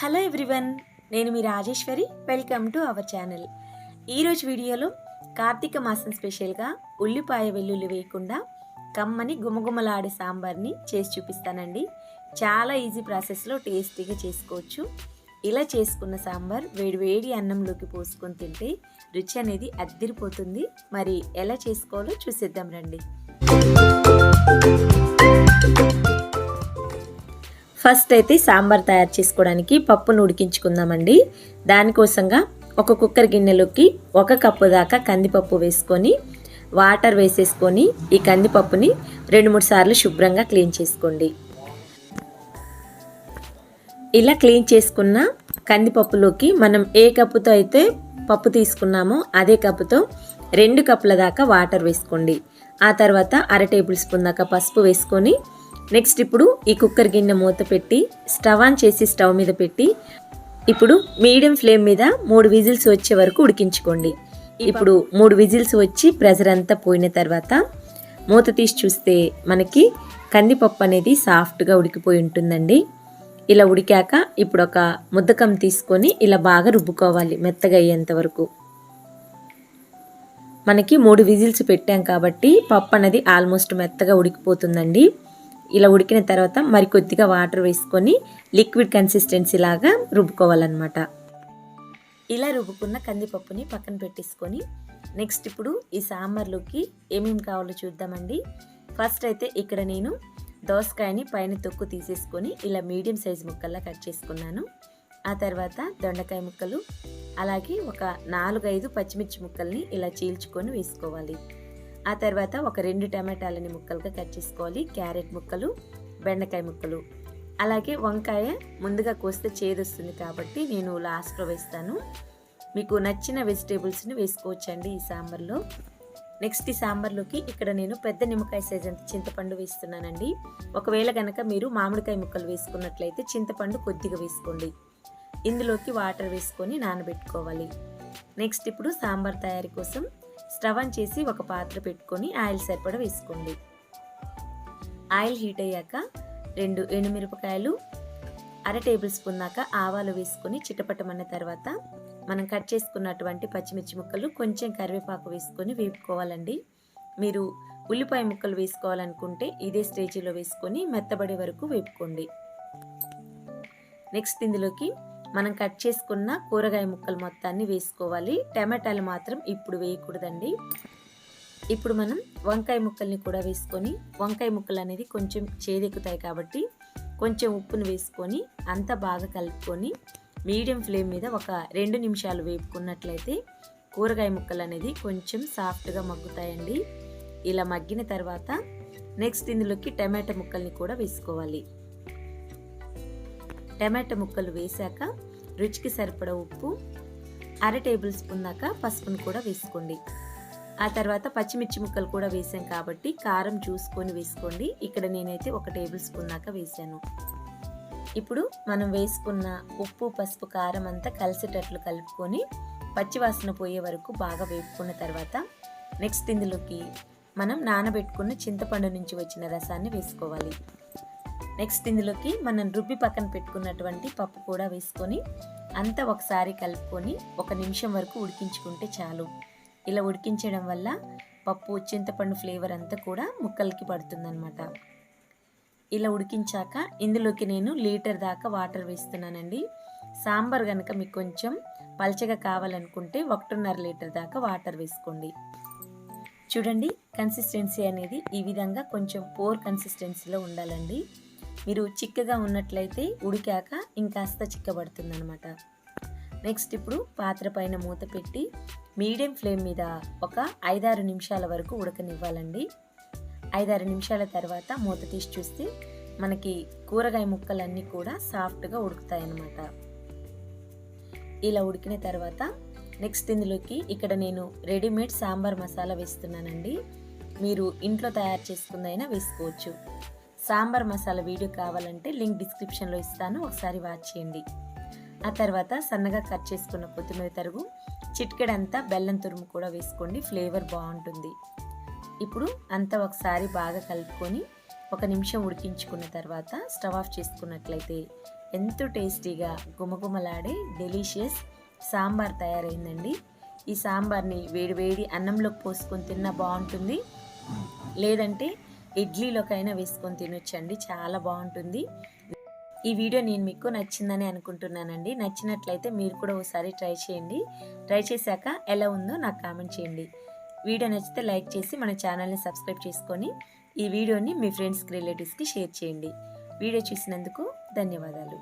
Hello everyone నేను మీ Rajeshwari. Welcome to our channel. ఈరోజు వీడియోలో కార్తీక మాసం స్పెషల్గా ఉల్లిపాయ వెల్లుల్లి వేయకుండా కమ్మని గుమగుమలాడే సాంబార్ని చేసి చూపిస్తానండి. చాలా ఈజీ ప్రాసెస్లో టేస్టీగా చేసుకోవచ్చు. ఇలా చేసుకున్న సాంబార్ వేడి వేడి అన్నంలోకి పోసుకొని తింటే రుచి అనేది అద్దిరిపోతుంది. మరి ఎలా చేసుకోవాలో చూసేద్దాం రండి. ఫస్ట్ అయితే సాంబార్ తయారు చేసుకోవడానికి పప్పును ఉడికించుకుందామండి దానికోసంగా ఒక కుక్కర్ గిన్నెలోకి ఒక కప్పు దాకా కందిపప్పు వేసుకొని వాటర్ వేసేసుకొని ఈ కందిపప్పుని రెండు మూడు సార్లు శుభ్రంగా క్లీన్ చేసుకోండి. ఇలా క్లీన్ చేసుకున్న కందిపప్పులోకి మనం ఏ కప్పుతో అయితే పప్పు తీసుకున్నామో అదే కప్పుతో రెండు కప్పుల దాకా వాటర్ వేసుకోండి. ఆ తర్వాత అర టేబుల్ స్పూన్ దాకా పసుపు వేసుకొని నెక్స్ట్ ఇప్పుడు ఈ కుక్కర్ గిన్నె మూత పెట్టి స్టవ్ ఆన్ చేసి స్టవ్ మీద పెట్టి ఇప్పుడు మీడియం ఫ్లేమ్ మీద మూడు విజిల్స్ వచ్చే వరకు ఉడికించుకోండి. ఇప్పుడు మూడు విజిల్స్ వచ్చి ప్రెజర్ అంతా పోయిన తర్వాత మూత తీసి చూస్తే మనకి కందిపప్పు అనేది సాఫ్ట్గా ఉడికిపోయి ఉంటుందండి. ఇలా ఉడికాక ఇప్పుడు ఒక ముద్దకం తీసుకొని ఇలా బాగా రుబ్బుకోవాలి మెత్తగా అయ్యేంత వరకు. మనకి మూడు విజిల్స్ పెట్టాం కాబట్టి పప్పు అనేది ఆల్మోస్ట్ మెత్తగా ఉడికిపోతుందండి. ఇలా ఉడికిన తర్వాత మరికొద్దిగా వాటర్ వేసుకొని లిక్విడ్ కన్సిస్టెన్సీ లాగా రుబ్బుకోవాలన్నమాట. ఇలా రుబ్బుకున్న కందిపప్పుని పక్కన పెట్టేసుకొని నెక్స్ట్ ఇప్పుడు ఈ సాంబార్లోకి ఏమేమి కావాలో చూద్దామండి. ఫస్ట్ అయితే ఇక్కడ నేను దోసకాయని పైన తొక్కు తీసేసుకొని ఇలా మీడియం సైజ్ ముక్కల్లా కట్ చేసుకున్నాను. ఆ తర్వాత దొండకాయ ముక్కలు అలాగే ఒక నాలుగైదు పచ్చిమిర్చి ముక్కల్ని ఇలా చీల్చుకొని వేసుకోవాలి. ఆ తర్వాత ఒక రెండు టమాటాలని ముక్కలుగా కట్ చేసుకోవాలి. క్యారెట్ ముక్కలు బెండకాయ ముక్కలు. అలాగే వంకాయ ముందుగా కోస్తే చేదొస్తుంది కాబట్టి నేను లాస్ట్లో వేస్తాను. మీకు నచ్చిన వెజిటేబుల్స్ని వేసుకోవచ్చండి ఈ సాంబార్లో. నెక్స్ట్ ఈ సాంబార్లోకి ఇక్కడ నేను పెద్ద నిమ్మకాయ సైజ్ అంత చింతపండు వేస్తున్నానండి. ఒకవేళ కనుక మీరు మామిడికాయ ముక్కలు వేసుకున్నట్లయితే చింతపండు కొద్దిగా వేసుకోండి. ఇందులోకి వాటర్ వేసుకొని నానబెట్టుకోవాలి. నెక్స్ట్ ఇప్పుడు సాంబార్ తయారీ కోసం స్టవ్ ఆన్ చేసి ఒక పాత్ర పెట్టుకొని ఆయిల్ సరిపడా వేసుకోండి. ఆయిల్ హీట్ అయ్యాక రెండు ఎండుమిరపకాయలు అర టేబుల్ స్పూన్ దాకా ఆవాలు వేసుకొని చిటపటమన్న తర్వాత మనం కట్ చేసుకున్నటువంటి పచ్చిమిర్చి ముక్కలు కొంచెం కరివేపాకు వేసుకొని వేపుకోవాలండి. మీరు ఉల్లిపాయ ముక్కలు వేసుకోవాలనుకుంటే ఇదే స్టేజీలో వేసుకొని మెత్తబడే వరకు వేపుకోండి. నెక్స్ట్ ఇందులోకి మనం కట్ చేసుకున్న కూరగాయ ముక్కలు మొత్తాన్ని వేసుకోవాలి. టమాటాలు మాత్రం ఇప్పుడు వేయకూడదండి. ఇప్పుడు మనం వంకాయ ముక్కల్ని కూడా వేసుకొని వంకాయ ముక్కలు అనేది కొంచెం చేదెక్కుతాయి కాబట్టి కొంచెం ఉప్పును వేసుకొని అంతా బాగా కలుపుకొని మీడియం ఫ్లేమ్ మీద ఒక రెండు నిమిషాలు వేపుకున్నట్లయితే కూరగాయ ముక్కలు అనేది కొంచెం సాఫ్ట్గా మగ్గుతాయండి. ఇలా మగ్గిన తర్వాత నెక్స్ట్ ఇందులోకి టమాటా ముక్కల్ని కూడా వేసుకోవాలి. టమాటా ముక్కలు వేశాక రుచికి సరిపడ ఉప్పు అర టేబుల్ స్పూన్ దాకా పసుపును కూడా వేసుకోండి. ఆ తర్వాత పచ్చిమిర్చి ముక్కలు కూడా వేసాం కాబట్టి కారం చూసుకొని వేసుకోండి. ఇక్కడ నేనైతే ఒక టేబుల్ స్పూన్ దాకా వేసాను ఇప్పుడు మనం వేసుకున్న ఉప్పు పసుపు కారం అంతా కలిసేటట్లు కలుపుకొని పచ్చివాసన పోయే వరకు బాగా వేపుకున్న తర్వాత నెక్స్ట్ ఇందులోకి మనం నానబెట్టుకున్న చింతపండు నుంచి వచ్చిన రసాన్ని వేసుకోవాలి. నెక్స్ట్ ఇందులోకి మనం రుబ్బి పక్కన పెట్టుకున్నటువంటి పప్పు కూడా వేసుకొని అంతా ఒకసారి కలుపుకొని ఒక నిమిషం వరకు ఉడికించుకుంటే చాలు. ఇలా ఉడికించడం వల్ల పప్పు చింతపండు ఫ్లేవర్ అంతా కూడా ముక్కలకి పడుతుందనమాట ఇలా ఉడికించాక ఇందులోకి నేను లీటర్ దాకా వాటర్ వేస్తున్నానండి. సాంబార్ కనుక మీకు కొంచెం పల్చగా కావాలనుకుంటే ఒకటిన్నర లీటర్ దాకా వాటర్ వేసుకోండి. చూడండి కన్సిస్టెన్సీ అనేది ఈ విధంగా కొంచెం పోర్ కన్సిస్టెన్సీలో ఉండాలండి. మీరు చిక్కగా ఉన్నట్లయితే ఉడికాక ఇంకాస్త చిక్కబడుతుంది అనమాట నెక్స్ట్ ఇప్పుడు పాత్ర పైన మూత పెట్టి మీడియం ఫ్లేమ్ మీద ఒక ఐదారు నిమిషాల వరకు ఉడకనివ్వాలండి. ఐదారు నిమిషాల తర్వాత మూత తీసి చూస్తే మనకి కూరగాయ ముక్కలన్నీ కూడా సాఫ్ట్గా ఉడుకుతాయి అన్నమాట ఇలా ఉడికిన తర్వాత నెక్స్ట్ ఇందులోకి ఇక్కడ నేను రెడీమేడ్ సాంబార్ మసాలా వేస్తున్నానండి. మీరు ఇంట్లో తయారు చేసుకుందైనా వేసుకోవచ్చు. సాంబార్ మసాలా వీడియో కావాలంటే లింక్ డిస్క్రిప్షన్లో ఇస్తాను. ఒకసారి వాచ్ చేయండి. ఆ తర్వాత సన్నగా కట్ చేసుకున్న కొత్తిమీర తరుగు చిటికెడంతా బెల్లం తురుము కూడా వేసుకోండి. ఫ్లేవర్ బాగుంటుంది. ఇప్పుడు అంతా ఒకసారి బాగా కలుపుకొని ఒక నిమిషం ఉడికించుకున్న తర్వాత స్టవ్ ఆఫ్ చేసుకున్నట్లయితే ఎంతో టేస్టీగా గుమగుమలాడే డెలీషియస్ సాంబార్ తయారైందండి. ఈ సాంబార్ని వేడివేడి అన్నంలోకి పోసుకొని తిన్నా బాగుంటుంది. లేదంటే ఇడ్లీలోకైనా వేసుకొని తినొచ్చండి. చాలా బాగుంటుంది. ఈ వీడియో నేను మీకు నచ్చిందని అనుకుంటున్నానండి. నచ్చినట్లయితే మీరు కూడా ఒకసారి ట్రై చేయండి. ట్రై చేశాక ఎలా ఉందో నాకు కామెంట్ చేయండి. వీడియో నచ్చితే లైక్ చేసి మన ఛానల్ని సబ్స్క్రైబ్ చేసుకొని ఈ వీడియోని మీ ఫ్రెండ్స్కి రిలేటివ్స్కి షేర్ చేయండి. వీడియో చూసినందుకు ధన్యవాదాలు.